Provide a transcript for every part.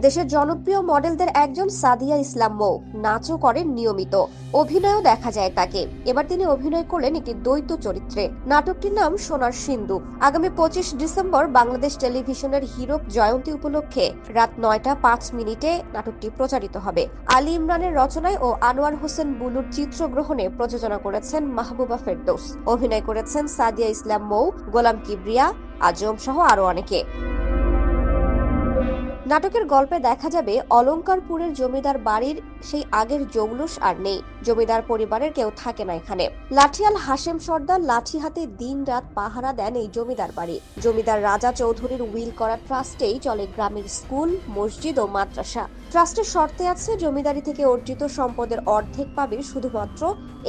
দেশের জনপ্রিয় মডেলদের একজন সাদিয়া ইসলাম মৌ নাচও করেন নিয়মিত। অভিনয়ও দেখা যায় তাকে। এবার তিনি অভিনয় করলেন একটি দ্বৈত চরিত্রে। নাটকটির নাম সোনার সিন্ধু। আগামী পঁচিশ ডিসেম্বর বাংলাদেশ টেলিভিশনের হীরক জয়ন্তী উপলক্ষে রাত নয়টা পাঁচ মিনিটে নাটকটি প্রচারিত হবে। আলী ইমরানের রচনায় ও আনোয়ার হোসেন বুলুর চিত্রগ্রহণে প্রযোজনা করেছেন মাহবুবা ফেরদৌস। অভিনয় করেছেন সাদিয়া ইসলাম মৌ, গোলাম কিবরিয়া, আজম সহ আরও অনেকে। নাটকের গল্পে দেখা যাবে অলঙ্কারপুরের জমিদার বাড়ির সেই আগের জৌলুস আর নেই। জমিদার পরিবারের কেউ থাকে না এখানে। লাঠিয়াল হাসেম সর্দার লাঠি হাতে দিন রাত পাহারা দেন এই জমিদার বাড়ি। জমিদার রাজা চৌধুরীর উইল করা ট্রাস্টেই চলে গ্রামের স্কুল, মসজিদ ও মাদ্রাসা। ট্রাস্টের শর্তে আছে, জমিদারি থেকে অর্জিত সম্পদের অর্ধেক পাবে শুধুমাত্র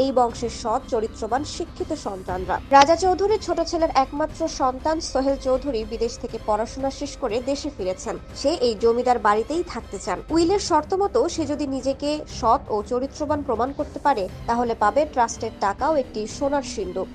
এই বংশের সৎ, চরিত্রবান, শিক্ষিত সন্তানরা। রাজা চৌধুরীর ছোট ছেলের একমাত্র সন্তান সোহেল চৌধুরী বিদেশ থেকে পড়াশোনা শেষ করে দেশে ফিরেছেন। সে এই জমিদার বাড়িতেই থাকতে চান। উইলের শর্ত মতো সে যদি নিজেকে সৎ ও চরিত্রবান প্রমাণ করতে পারে, তাহলে পাবে ট্রাস্টের টাকাও একটি সোনার সিন্ধুক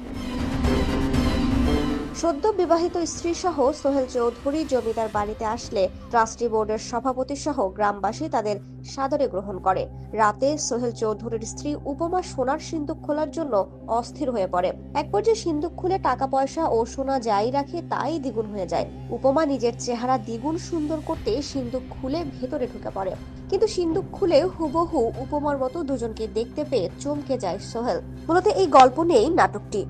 সদ্য বিবাহিত স্ত্রী সহ সোহেল চৌধুরী জমিদার বাড়িতে আসলে ট্রাস্টি বোর্ডের সভাপতি সহ গ্রামবাসী তাদের সাদরে গ্রহণ করে। রাতে সোহেল চৌধুরীর স্ত্রী উপমা সোনার সিন্ধুক খোলার জন্য অস্থির হয়ে পড়ে। এক পর্যায়ে সিন্ধুক খুলে টাকা পয়সা ও সোনা যাই রাখে তাই দ্বিগুণ হয়ে যায়। উপমা নিজের চেহারা দ্বিগুণ সুন্দর করতে সিন্ধুক খুলে ভেতরে ঢুকে পড়ে। কিন্তু সিন্ধুক খুলে হুবহু উপমার মতো দুজনকে দেখতে পেয়ে চমকে যায় সোহেল। মূলত এই গল্প নিয়েই নাটকটি।